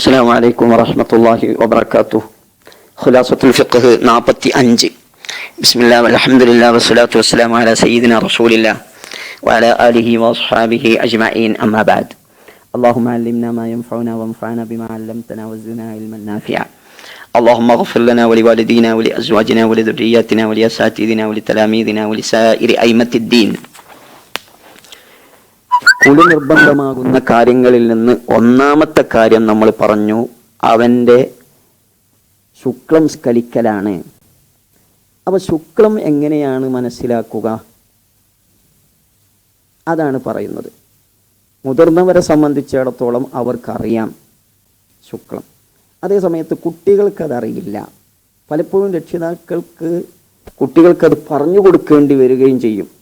السلام عليكم ورحمة الله وبركاته خلاصة الفقه ناقة أنج بسم الله والحمد لله والصلاة والسلام على سيدنا رسول الله وعلى آله وأصحابه أجمعين أما بعد اللهم علمنا ما ينفعنا وانفعنا بما علمتنا وزدنا علما نافعا اللهم اغفر لنا ولوالدينا ولأزواجنا ولذرياتنا ولأساتذتنا ولتلاميذنا ولسائر أئمة الدين കുളി നിർബന്ധമാകുന്ന കാര്യങ്ങളിൽ നിന്ന് ഒന്നാമത്തെ കാര്യം നമ്മൾ പറഞ്ഞു അവന്റെ ശുക്ലം സ്കലിക്കലാണ്. അപ്പൊ ശുക്ലം എങ്ങനെയാണ് മനസ്സിലാക്കുക? അതാണ് പറയുന്നത്. മുതിർന്നവരെ സംബന്ധിച്ചിടത്തോളം അവർക്കറിയാം ശുക്ലം. അതേ അതേസമയത്ത് കുട്ടികൾക്കതറിയില്ല. പലപ്പോഴും രക്ഷിതാക്കൾക്ക് കുട്ടികൾക്കത് പറഞ്ഞു കൊടുക്കേണ്ടി വരികയും ചെയ്യും.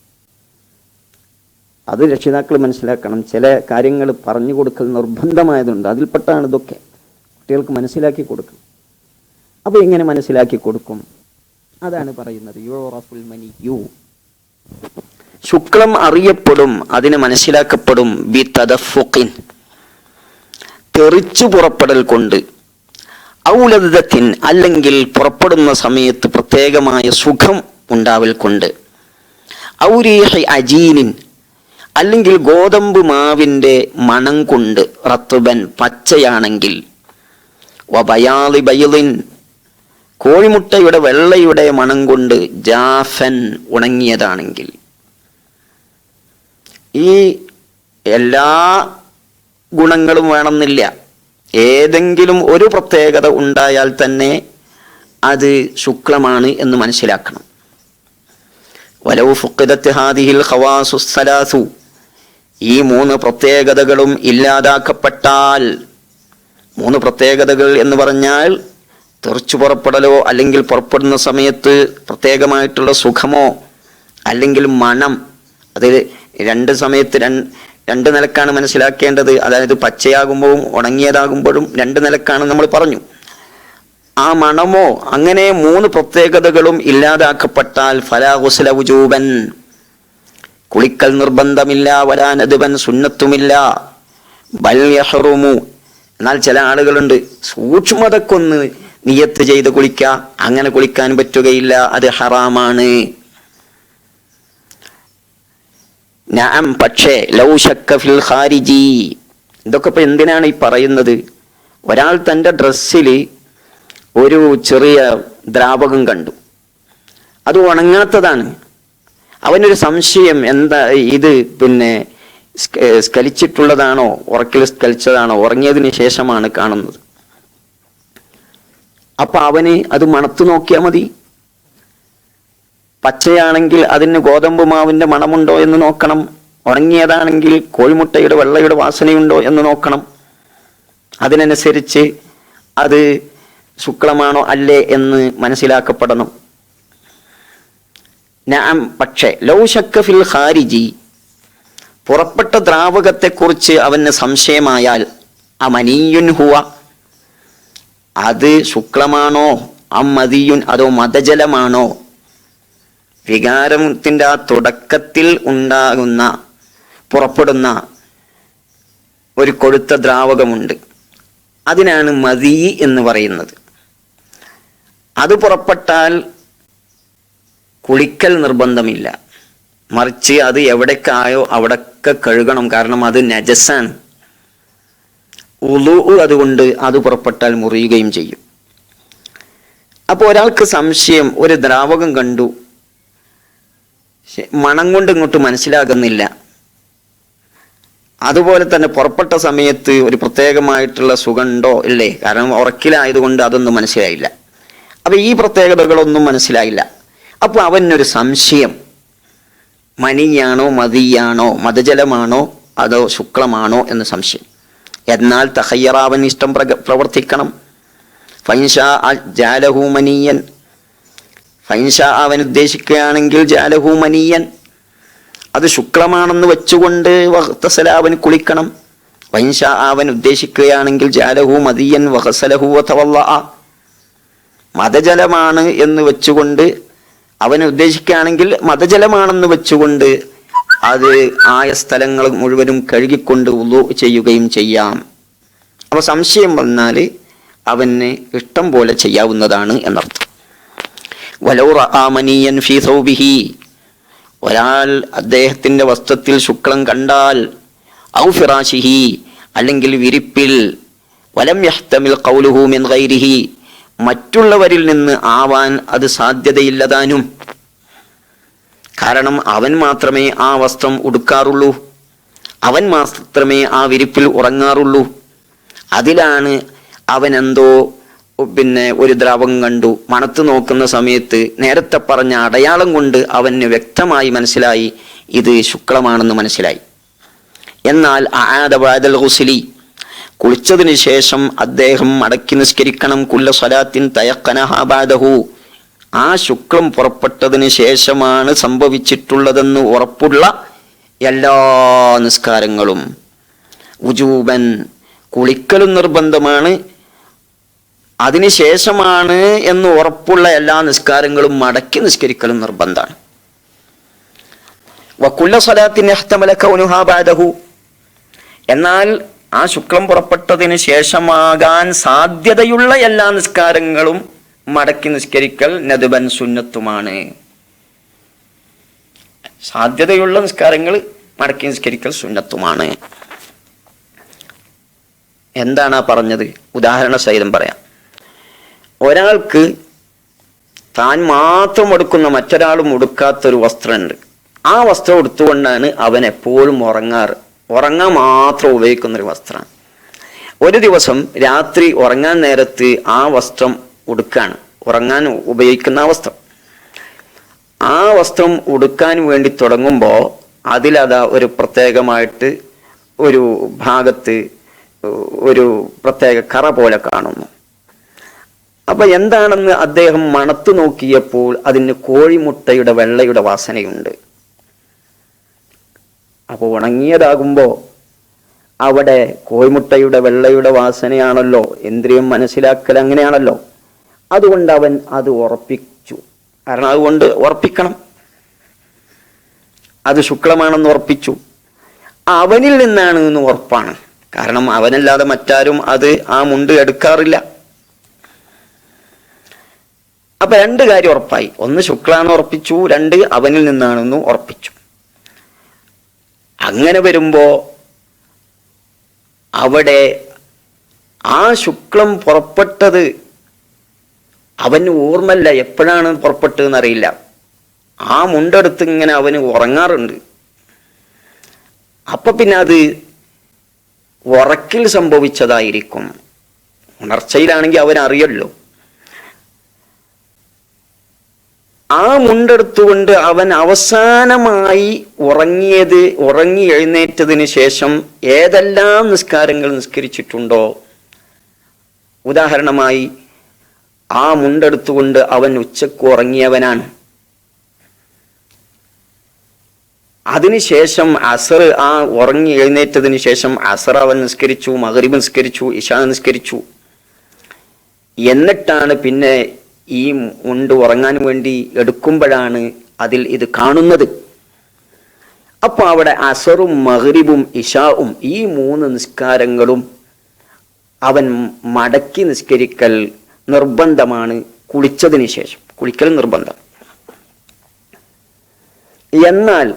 അത് രക്ഷിതാക്കൾ മനസ്സിലാക്കണം. ചില കാര്യങ്ങൾ പറഞ്ഞു കൊടുക്കൽ നിർബന്ധമായതുണ്ട്. അതിൽപ്പെട്ടാണ് ഇതൊക്കെ കുട്ടികൾക്ക് മനസ്സിലാക്കി കൊടുക്കും അപ്പോൾ എങ്ങനെ മനസ്സിലാക്കി കൊടുക്കും? അതാണ് പറയുന്നത്. യുറഫുൽ മനി യു. ശുക്ലം അറിയപ്പെടും അതിന് മനസ്സിലാക്കപ്പെടും. ബി തദഫുക്കിൻ തെറിച്ചു പുറപ്പെടൽ കൊണ്ട്. ഔലദത്തിൻ അല്ലെങ്കിൽ പുറപ്പെടുന്ന സമയത്ത് പ്രത്യേകമായ സുഖം ഉണ്ടാവൽ കൊണ്ട്. ഔരീഹി അജീനിൻ അല്ലെങ്കിൽ ഗോതമ്പ് മാവിന്റെ മണം കൊണ്ട് റത്തുബൻ പച്ചയാണെങ്കിൽ വബയാളി ബൈലിൻ കോഴിമുട്ടയുടെ വെള്ളയുടെ മണം കൊണ്ട് ജാഫൻ ഉണങ്ങിയതാണെങ്കിൽ ഈ എല്ലാ ഗുണങ്ങളും വേണമെന്നില്ല. ഏതെങ്കിലും ഒരു പ്രത്യേകത ഉണ്ടായാൽ തന്നെ അത് ശുക്ലമാണ് എന്ന് മനസ്സിലാക്കണം. വലവ് ഫുക്കിദത്ത് ഹാദിഹിൽ ഖവാസു സലാസു. ഈ മൂന്ന് പ്രത്യേകതകളും ഇല്ലാതാക്കപ്പെട്ടാൽ മൂന്ന് പ്രത്യേകതകൾ എന്ന് പറഞ്ഞാൽ തെറിച്ചു പുറപ്പെടലോ അല്ലെങ്കിൽ പുറപ്പെടുന്ന സമയത്ത് പ്രത്യേകമായിട്ടുള്ള സുഖമോ അല്ലെങ്കിൽ മണം. അത് രണ്ട് സമയത്ത് രണ്ട് നിലക്കാണ് മനസ്സിലാക്കേണ്ടത്. അതായത് പച്ചയാകുമ്പോഴും ഉണങ്ങിയതാകുമ്പോഴും രണ്ട് നിലക്കാണ് നമ്മൾ പറഞ്ഞു. ആ മണമോ അങ്ങനെ മൂന്ന് പ്രത്യേകതകളും ഇല്ലാതാക്കപ്പെട്ടാൽ ഫലാഹുസല ഉജൂബൻ കുളിക്കൽ നിർബന്ധമില്ല വരാനതുവൻ സുന്നത്തുമില്ല. ബൽയഹറുമു എന്നാൽ ചില ആളുകളുണ്ട് സൂക്ഷ്മതക്കൊന്ന് നിയത്ത് ചെയ്ത് കുളിക്ക. അങ്ങനെ കുളിക്കാൻ പറ്റുകയില്ല അത് ഹറാമാണ്. ഞാൻ പക്ഷേ ലൗഷക്ക ഫിൽ ഖാരിജി. ഇതൊക്കെ ഇപ്പൊ എന്തിനാണ് ഈ പറയുന്നത്? ഒരാൾ തന്റെ ഡ്രസ്സിൽ ഒരു ചെറിയ ദ്രാവകം കണ്ടു. അത് ഉണങ്ങാത്തതാണ്. അവനൊരു സംശയം എന്താ ഇത്? പിന്നെ സ്കലിച്ചിട്ടുള്ളതാണോ? ഉറക്കിൽ സ്കലിച്ചതാണോ? ഉറങ്ങിയതിന് ശേഷമാണ് കാണുന്നത്. അപ്പൊ അവന് അത് മണത്തു നോക്കിയാൽ മതി. പച്ചയാണെങ്കിൽ അതിന് ഗോതമ്പ് മാവിന്റെ മണമുണ്ടോ എന്ന് നോക്കണം. ഉറങ്ങിയതാണെങ്കിൽ കോഴിമുട്ടയുടെ വെള്ളയുടെ വാസനയുണ്ടോ എന്ന് നോക്കണം. അതിനനുസരിച്ച് അത് ശുക്ലമാണോ അല്ലേ എന്ന് മനസ്സിലാക്കപ്പെടണം. ഞാൻ പക്ഷേ ലൗശക്ക ഫിൽ ഖാരിജി പുറപ്പെട്ട ദ്രാവകത്തെക്കുറിച്ച് അവന് സംശയമായാൽ അമനീയുൻ ഹുവ അത് ശുക്ലമാണോ അമ്മതിയുൻ അതോ മതജലമാണോ വികാരത്തിന്റെ ആ തുടക്കത്തിൽ ഉണ്ടാകുന്ന പുറപ്പെടുന്ന ഒരു കൊഴുത്ത ദ്രാവകമുണ്ട്. അതിനാണ് മതി എന്ന് പറയുന്നത്. അത് പുറപ്പെട്ടാൽ കുളിക്കൽ നിർബന്ധമില്ല. മറിച്ച് അത് എവിടേക്കായോ അവിടൊക്കെ കഴുകണം. കാരണം അത് നജസാണ് ഉളു അതുകൊണ്ട് അത് പുറപ്പെട്ടാൽ മുറിയുകയും ചെയ്യും. അപ്പോൾ ഒരാൾക്ക് സംശയം ഒരു ദ്രാവകം കണ്ടു. മണം കൊണ്ട് ഇങ്ങോട്ട് മനസ്സിലാകുന്നില്ല. അതുപോലെ തന്നെ പുറപ്പെട്ട സമയത്ത് ഒരു പ്രത്യേകമായിട്ടുള്ള സുഖമുണ്ടോ? ഇല്ലേ? കാരണം ഉറക്കിലായതുകൊണ്ട് അതൊന്നും മനസ്സിലായില്ല. അപ്പൊ ഈ പ്രത്യേകതകളൊന്നും മനസ്സിലായില്ല. അപ്പൊ അവനൊരു സംശയം. മനിയാണോ മതിയാണോ മതജലമാണോ അതോ ശുക്ലമാണോ എന്ന് സംശയം. എന്നാൽ തഹയ്യറാവൻ ഇഷ്ടം പ്രവർത്തിക്കണം. ഫൈൻഷാ ജാലഹു മനീയൻ. ഫൈൻഷാ അവൻ ഉദ്ദേശിക്കുകയാണെങ്കിൽ ജാലഹു മനീയൻ. അത് ശുക്ലമാണെന്ന് വെച്ചുകൊണ്ട് വഹ്തസല അവൻ കുളിക്കണം. വൈൻഷാ അവൻ ഉദ്ദേശിക്കുകയാണെങ്കിൽ ജാലഹു മതിയൻ വഹസലഹു അഥവല്ല മതജലമാണ് എന്ന് വെച്ചുകൊണ്ട് അവൻ ഉദ്ദേശിക്കുകയാണെങ്കിൽ മതജലമാണെന്ന് വെച്ചുകൊണ്ട് അത് ആയ സ്ഥലങ്ങൾ മുഴുവനും കഴുകിക്കൊണ്ട് ഉള്ളു ചെയ്യുകയും ചെയ്യാം. അപ്പോൾ സംശയം വന്നാൽ അവന് ഇഷ്ടം പോലെ ചെയ്യാവുന്നതാണ് എന്നർത്ഥം. വലൗ റആമനിയൻ ഫി സൗബിഹി. ഒരാൾ അദ്ദേഹത്തിന്റെ വസ്ത്രത്തിൽ ശുക്ലം കണ്ടാൽ ഔ ഫിറാശിഹി അല്ലെങ്കിൽ വിരിപ്പിൽ വലം യഹ്തമിൽ ഖൗലുഹു മിൻ ഗൈരിഹി മറ്റുള്ളവരിൽ നിന്ന് ആവാൻ അത് സാധ്യതയില്ലതാനും. കാരണം അവൻ മാത്രമേ ആ വസ്ത്രം ഉടുക്കാറുള്ളൂ. അവൻ മാത്രമേ ആ വിരിപ്പിൽ ഉറങ്ങാറുള്ളൂ. അതിലാണ് അവൻ എന്തോ പിന്നെ ഒരു ദ്രവം കണ്ടു. മണത്ത് നോക്കുന്ന സമയത്ത് നേരത്തെ പറഞ്ഞ അടയാളം കൊണ്ട് അവന് വ്യക്തമായി മനസ്സിലായി ഇത് ശുക്ലമാണെന്ന് മനസ്സിലായി. എന്നാൽ ആദബാദൽ ഹുസ്ലി കുളിച്ചതിന് ശേഷം അദ്ദേഹം മടക്കി നിസ്കരിക്കണം. കുല്ല സ്വലാത്തിൻ തയക്കനഹാബാദഹു ആ ശുക്ലം പുറപ്പെട്ടതിന് ശേഷമാണ് സംഭവിച്ചിട്ടുള്ളതെന്ന് ഉറപ്പുള്ള എല്ലാ നിസ്കാരങ്ങളും. ഉജൂബൻ കുളിക്കലും നിർബന്ധമാണ്. അതിനുശേഷമാണ് എന്ന് ഉറപ്പുള്ള എല്ലാ നിസ്കാരങ്ങളും മടക്കി നിസ്കരിക്കലും നിർബന്ധമാണ്. വക്കുല്ല സ്വലാത്തിന് അഹ്തമലക്കൗനുഹാബാദഹു എന്നാൽ ആ ശുക്ലം പുറപ്പെട്ടതിന് ശേഷമാകാൻ സാധ്യതയുള്ള എല്ലാ നിസ്കാരങ്ങളും മടക്കി നിസ്കരിക്കൽ നദുബൻ സുന്നത്തുമാണ്. സാധ്യതയുള്ള നിസ്കാരങ്ങൾ മടക്കി നിസ്കരിക്കൽ സുന്നത്തുമാണ്. എന്താണ് ആ പറഞ്ഞത്? ഉദാഹരണ സഹിതം പറയാം. ഒരാൾക്ക് താൻ മാത്രം എടുക്കുന്ന മറ്റൊരാളും ഉടുക്കാത്തൊരു വസ്ത്രമുണ്ട്. ആ വസ്ത്രം എടുത്തുകൊണ്ടാണ് അവൻ എപ്പോഴും ഉറങ്ങാറ്. ഉറങ്ങാൻ മാത്രം ഉപയോഗിക്കുന്നൊരു വസ്ത്രമാണ് ഒരു ദിവസം രാത്രി ഉറങ്ങാൻ നേരത്ത് ആ വസ്ത്രം ഉടുക്കാണ്. ഉറങ്ങാൻ ഉപയോഗിക്കുന്ന ആ വസ്ത്രം. ആ വസ്ത്രം ഉടുക്കാൻ വേണ്ടി തുടങ്ങുമ്പോൾ അതിലതാ ഒരു പ്രത്യേകമായിട്ട് ഒരു ഭാഗത്ത് ഒരു പ്രത്യേക കറ പോലെ കാണുന്നു. അപ്പൊ എന്താണെന്ന് അദ്ദേഹം മണത്തു നോക്കിയപ്പോൾ അതിന് കോഴിമുട്ടയുടെ വെള്ളയുടെ വാസനയുണ്ട്. അപ്പോൾ ഉണങ്ങിയതാകുമ്പോൾ അവിടെ കോഴിമുട്ടയുടെ വെള്ളയുടെ വാസനയാണല്ലോ ഇന്ദ്രിയം മനസ്സിലാക്കൽ അങ്ങനെയാണല്ലോ. അതുകൊണ്ട് അവൻ അത് ഉറപ്പിച്ചു. കാരണം അതുകൊണ്ട് ഉറപ്പിക്കണം. അത് ശുക്ലമാണെന്ന് ഉറപ്പിച്ചു. അവനിൽ നിന്നാണ് എന്ന് ഉറപ്പാണ്. കാരണം അവനല്ലാതെ മറ്റാരും അത് ആ മുണ്ട് എടുക്കാറില്ല. അപ്പൊ രണ്ട് കാര്യം ഉറപ്പായി. ഒന്ന് ശുക്ലാന്ന് ഉറപ്പിച്ചു രണ്ട് അവനിൽ നിന്നാണെന്ന് ഉറപ്പിച്ചു. അങ്ങനെ വരുമ്പോൾ അവിടെ ആ ശുക്ലം പുറപ്പെട്ടത് അവന് ഓർമ്മല്ല എപ്പോഴാണ് പുറപ്പെട്ടതെന്ന് അറിയില്ല. ആ മുണ്ടെടുത്ത് ഇങ്ങനെ അവന് ഉറങ്ങാറുണ്ട്. അപ്പൊ പിന്നെ അത് ഉറക്കിൽ സംഭവിച്ചതായിരിക്കും. ഉണർച്ചയിലാണെങ്കിൽ അവൻ അറിയല്ലോ ആ മുണ്ടെടുത്തുകൊണ്ട് അവൻ അവസാനമായി ഉറങ്ങിയത് ഉറങ്ങി എഴുന്നേറ്റതിന് ശേഷം ഏതെല്ലാം നിസ്കാരങ്ങൾ നിസ്കരിച്ചിട്ടുണ്ടോ? ഉദാഹരണമായി ആ മുണ്ടെടുത്തുകൊണ്ട് അവൻ ഉച്ചയ്ക്ക് ഉറങ്ങിയവനാണ്. അതിനുശേഷം അസർ ആ ഉറങ്ങി എഴുന്നേറ്റതിന് ശേഷം അസർ അവൻ നിസ്കരിച്ചു മകരിബ് നിസ്കരിച്ചു ഇഷ നിസ്കരിച്ചു. എന്നിട്ടാണ് പിന്നെ ഈ ഉണ്ട് ഉറങ്ങാൻ വേണ്ടി എടുക്കുമ്പോഴാണ് അതിൽ ഇത് കാണുന്നത്. അപ്പോൾ അവിടെ അസറും മഹരിബും ഇഷാവും ഈ മൂന്ന് നിസ്കാരങ്ങളും അവൻ മടക്കി നിസ്കരിക്കൽ നിർബന്ധമാണ് കുളിച്ചതിന് ശേഷം. കുളിക്കൽ നിർബന്ധം. എന്നാൽ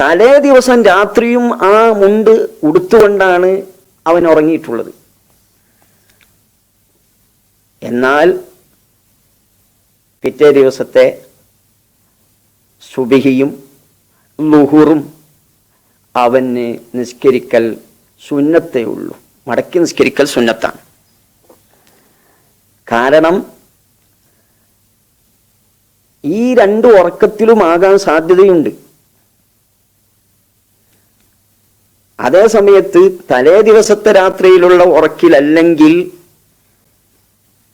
തലേ ദിവസം രാത്രിയും ആ മുണ്ട് ഉടുത്തുകൊണ്ടാണ് അവൻ ഉറങ്ങിയിട്ടുള്ളത്. എന്നാൽ പിറ്റേ ദിവസത്തെ സുബിഹിയും ലുഹുറും അവന് നിസ്കരിക്കൽ സുന്നത്തേ ഉള്ളൂ. മടക്കി നിസ്കരിക്കൽ സുന്നത്താണ്. കാരണം ഈ രണ്ട് ഉറക്കത്തിലുമാകാൻ സാധ്യതയുണ്ട്. അതേ സമയത്ത് തലേ ദിവസത്തെ രാത്രിയിലുള്ള ഉറക്കിലല്ലെങ്കിൽ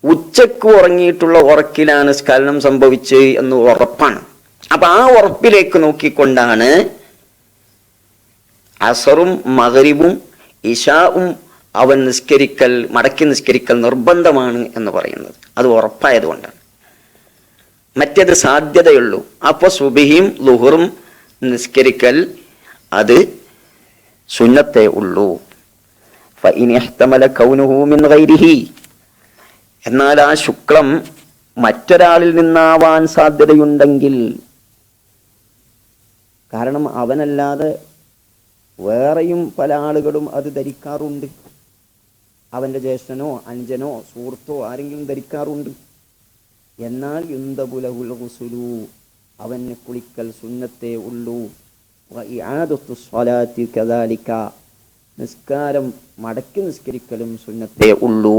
ഉച്ചയ്ക്ക് ഉറങ്ങിയിട്ടുള്ള ഉറക്കിലാണ് സ്ഖലനം സംഭവിച്ച് എന്ന് ഉറപ്പാണ്. അപ്പൊ ആ ഉറപ്പിലേക്ക് നോക്കിക്കൊണ്ടാണ് അസറും മകരിവും ഇഷാവും അവൻ നിസ്കരിക്കൽ മടക്കി നിസ്കരിക്കൽ നിർബന്ധമാണ് എന്ന് പറയുന്നത്. അത് ഉറപ്പായതുകൊണ്ടാണ്. മറ്റേത് സാധ്യതയുള്ളൂ. അപ്പോൾ സുബിഹിയും ലുഹറും നിസ്കരിക്കൽ അത് സുന്നത്തേ ഉള്ളൂ. ഫൈനിഹ്തമല കൗനുഹൂമിൻ ഗൈരിഹി. എന്നാൽ ആ ശുക്ലം മറ്റൊരാളിൽ നിന്നാവാൻ സാധ്യതയുണ്ടെങ്കിൽ കാരണം അവനല്ലാതെ വേറെയും പല ആളുകളും അത് ധരിക്കാറുണ്ട്. അവന്റെ ജ്യേഷ്ഠനോ അഞ്ചനോ സുഹൃത്തോ ആരെങ്കിലും ധരിക്കാറുണ്ട്. എന്നാൽ യുന്തബുലഹുൽ ഹുസുലു അവന് കുളിക്കൽ സുന്നത്തേ ഉള്ളൂ. വഇആദത്തു സ്വലാത്തി കദാലിക നിസ്കാരം മടക്കി നിസ്കരിക്കലും സുന്നത്തേ ഉള്ളൂ.